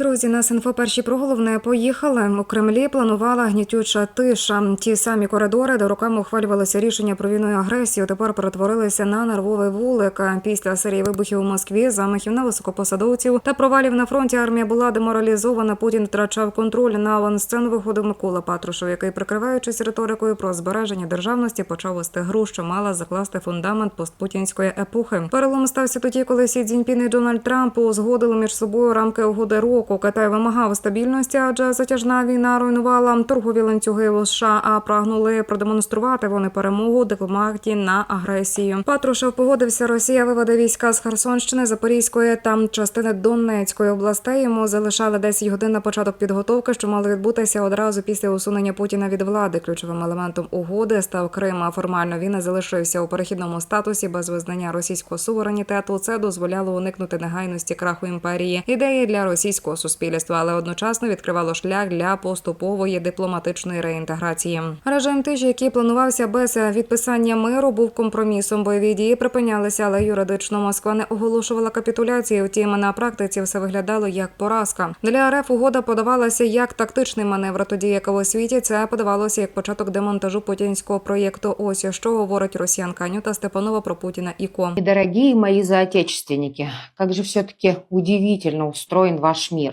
Друзі, нас інфо перші про головне поїхали. У Кремлі планувала гнітюча тиша. Ті самі коридори, де роками ухвалювалося рішення про війну і агресію, тепер перетворилися на нервовий вулик. Після серії вибухів у Москві, замахів на високопосадовців та провалів на фронті. Армія була деморалізована. Путін втрачав контроль на авансцену виходив Микола Патрушев, який, прикриваючись риторикою про збереження державності, почав вести гру, що мала закласти фундамент постпутінської епохи. Перелом стався тоді, коли Сі Цзіньпін і Дональд Трамп узгодили між собою рамки угоди року. Китай вимагав стабільності, адже затяжна війна руйнувала торгові ланцюги у США, а прагнули продемонструвати вони перемогу дипломатії на агресію. Патрушев погодився. Росія виведе війська з Херсонщини, Запорізької та частини Донецької областей. Йому залишали 10 годин на початок підготовки, що мало відбутися одразу після усунення Путіна від влади. Ключовим елементом угоди став Крим. А формально він і залишився у перехідному статусі без визнання російського суверенітету. Це дозволяло уникнути негайності краху імперії. Ідеї для російського суспільства, але одночасно відкривало шлях для поступової дипломатичної реінтеграції. Режим тижі, який планувався без відписання миру, був компромісом. Бойові дії припинялися, але юридично Москва не оголошувала капітуляції. Втім, на практиці все виглядало як поразка. Для РФ угода подавалася як тактичний маневр, тоді як у світі це подавалося як початок демонтажу путінського проєкту. Ось що говорить росіянка Анюта Степанова про Путіна і ко. И, дорогие мои соотечественники, как же все-таки удивительно устроен ваш мир.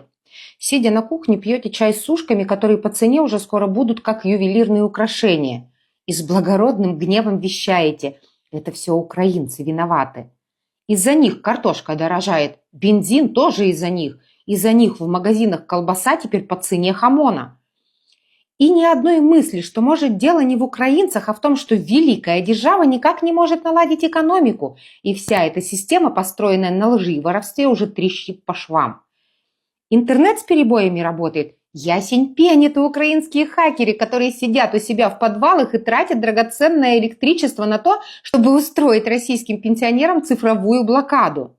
Сидя на кухне, пьете чай с сушками, которые по цене уже скоро будут как ювелирные украшения. И с благородным гневом вещаете, это все украинцы виноваты. Из-за них картошка дорожает, бензин тоже из-за них. Из-за них в магазинах колбаса теперь по цене хамона. И ни одной мысли, что может дело не в украинцах, а в том, что великая держава никак не может наладить экономику, и вся эта система, построенная на лжи и воровстве, уже трещит по швам. Интернет с перебоями работает. Ясень пень – это украинские хакеры, которые сидят у себя в подвалах и тратят драгоценное электричество на то, чтобы устроить российским пенсионерам цифровую блокаду.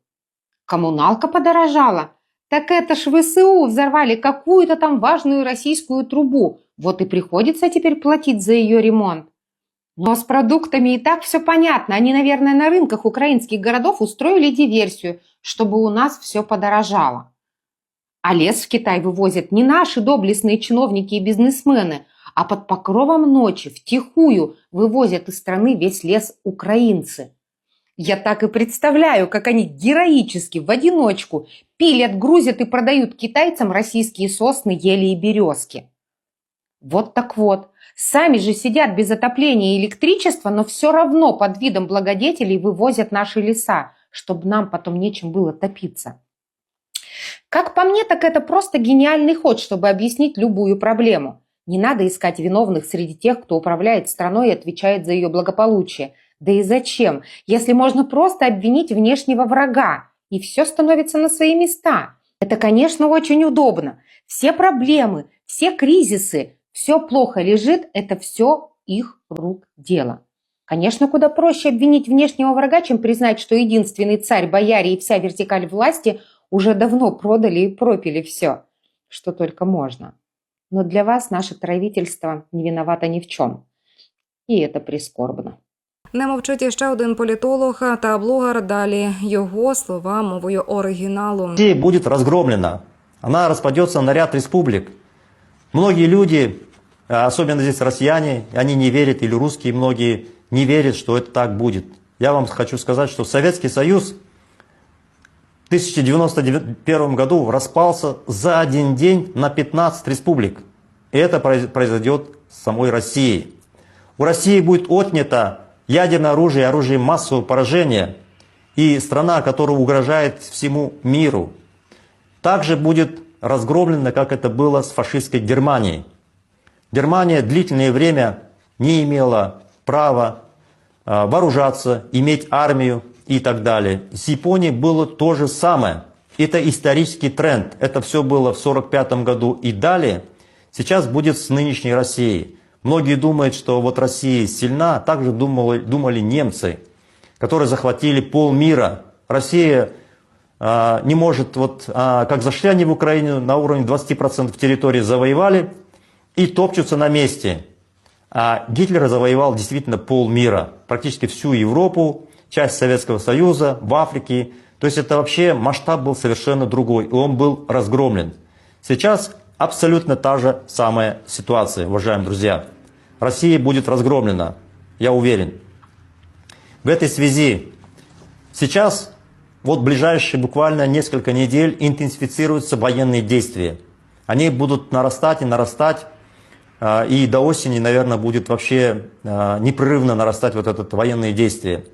Коммуналка подорожала. Так это ж ВСУ взорвали какую-то там важную российскую трубу. Вот и приходится теперь платить за ее ремонт. Но с продуктами и так все понятно. Они, наверное, на рынках украинских городов устроили диверсию, чтобы у нас все подорожало. А лес в Китай вывозят не наши доблестные чиновники и бизнесмены, а под покровом ночи втихую вывозят из страны весь лес украинцы. Я так и представляю, как они героически в одиночку пилят, грузят и продают китайцам российские сосны, ели и березки. Вот так вот. Сами же сидят без отопления и электричества, но все равно под видом благодетелей вывозят наши леса, чтобы нам потом нечем было топиться. Как по мне, так это просто гениальный ход, чтобы объяснить любую проблему. Не надо искать виновных среди тех, кто управляет страной и отвечает за ее благополучие. Да и зачем, если можно просто обвинить внешнего врага, и все становится на свои места. Это, конечно, очень удобно. Все проблемы, все кризисы, все плохо лежит, это все их рук дело. Конечно, куда проще обвинить внешнего врага, чем признать, что единственный царь, бояре и вся вертикаль власти уже давно продали и пропили все, что только можно. Но для вас наше правительство не виновато ни в чем. И это прискорбно. Не мовчить іще один політолог та блогер. Далі його слова мовою оригіналу. Россия будет разгромлена. Она распадется на ряд республик. Многие люди, а особенно здесь россияне, они не верят, или русские многие не верят, что это так будет. Я вам хочу сказать, что Советский Союз в 1991 году распался за один день на 15 республик. Это произ- произойдет с самой Россией. У России будет отнято ядерное оружие, оружие массового поражения, и страна, которая угрожает всему миру, также будет разгромлена, как это было с фашистской Германией. Германия длительное время не имела права а, вооружаться, иметь армию и так далее. С Японией было то же самое. Это исторический тренд. Это все было в 1945 году и далее. Сейчас будет с нынешней Россией. Многие думают, что вот Россия сильна, также думали, думали немцы, которые захватили полмира. Россия а, не может, вот а, как зашли они в Украину, на уровне 20% территории завоевали и топчутся на месте. А Гитлер завоевал действительно полмира, практически всю Европу, часть Советского Союза, в Африке. То есть это вообще масштаб был совершенно другой, и он был разгромлен. Сейчас абсолютно та же самая ситуация, уважаемые друзья. Россия будет разгромлена, я уверен. В этой связи сейчас, вот ближайшие буквально несколько недель, интенсифицируются военные действия. Они будут нарастать и нарастать, а, и до осени, наверное, будет вообще а, непрерывно нарастать вот это военные действия.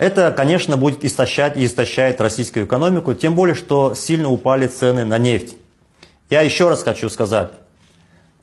Это, конечно, будет истощать и истощает российскую экономику, тем более, что сильно упали цены на нефть. Я еще раз хочу сказать,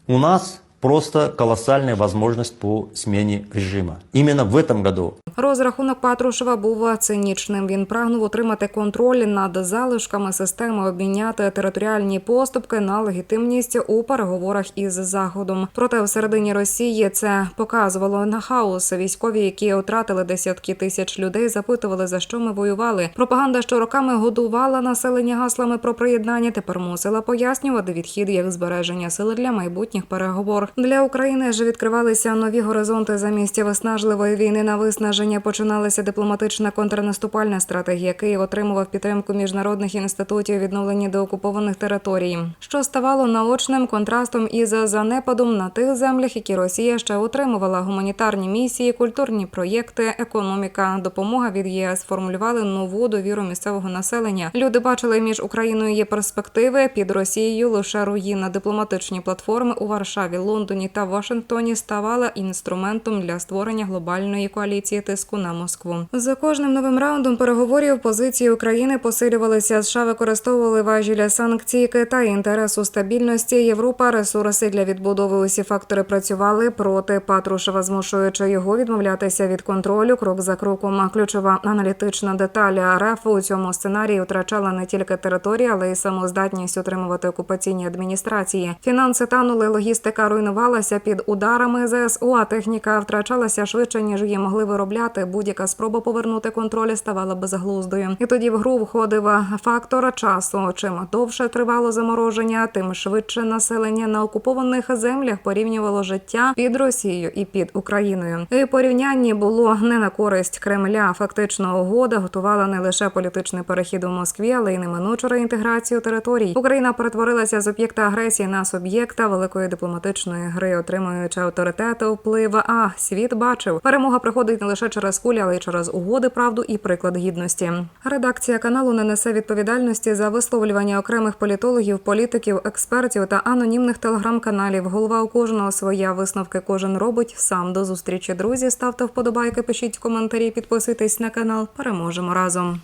у нас просто колоссальная возможность по смене режима. Именно в этом году. Розрахунок Патрушева був цинічним. Він прагнув отримати контроль над залишками системи, обміняти територіальні поступки на легітимність у переговорах із заходом. Проте всередині Росії це показувало на хаос. Військові, які втратили десятки тисяч людей, запитували за що ми воювали. Пропаганда, що роками годувала населення гаслами про приєднання, тепер мусила пояснювати відхід як збереження сили для майбутніх переговор. Для України ж відкривалися нові горизонти замість виснажливої війни на виснаження. Починалася дипломатична контрнаступальна стратегія. Київ отримував підтримку міжнародних інститутів відновлення деокупованих територій, що ставало наочним контрастом із занепадом на тих землях, які Росія ще отримувала гуманітарні місії, культурні проєкти, економіка, допомога від ЄС формулювали нову довіру місцевого населення. Люди бачили між Україною є перспективи під Росією лише руїна. Дипломатичні платформи у Варшаві, Лондоні та Вашингтоні ставали інструментом для створення глобальної коаліції тиску на Москву. За кожним новим раундом переговорів позиції України посилювалися. США використовували важілі санкції Китай, інтересу стабільності. Європа, ресурси для відбудови. Усі фактори працювали проти Патрушева, змушуючи його відмовлятися від контролю крок за кроком. Ключова аналітична деталь РФ у цьому сценарії втрачала не тільки територію, але й самоздатність утримувати окупаційні адміністрації. Фінанси танули, логістика руйнувалася під ударами ЗСУ, а техніка втрачалася швидше ніж її могли виробляти. Будь-яка спроба повернути контроль ставала безглуздою. І тоді в гру входив фактор часу. Чим довше тривало замороження, тим швидше населення на окупованих землях порівнювало життя під Росією і під Україною. І порівняння було не на користь Кремля. Фактично, угода готувала не лише політичний перехід у Москві, але й неминучу реінтеграцію територій. Україна перетворилася з об'єкта агресії на суб'єкта великої дипломатичної гри, отримуючи авторитет, вплив. А світ бачив, перемога приходить не лише через кулі, але й через угоди, правду і приклад гідності. Редакція каналу не несе відповідальності за висловлювання окремих політологів, політиків, експертів та анонімних телеграм-каналів. Голова у кожного своя висновки кожен робить сам. До зустрічі, друзі. Ставте вподобайки, пишіть коментарі, підписуйтесь на канал. Переможемо разом.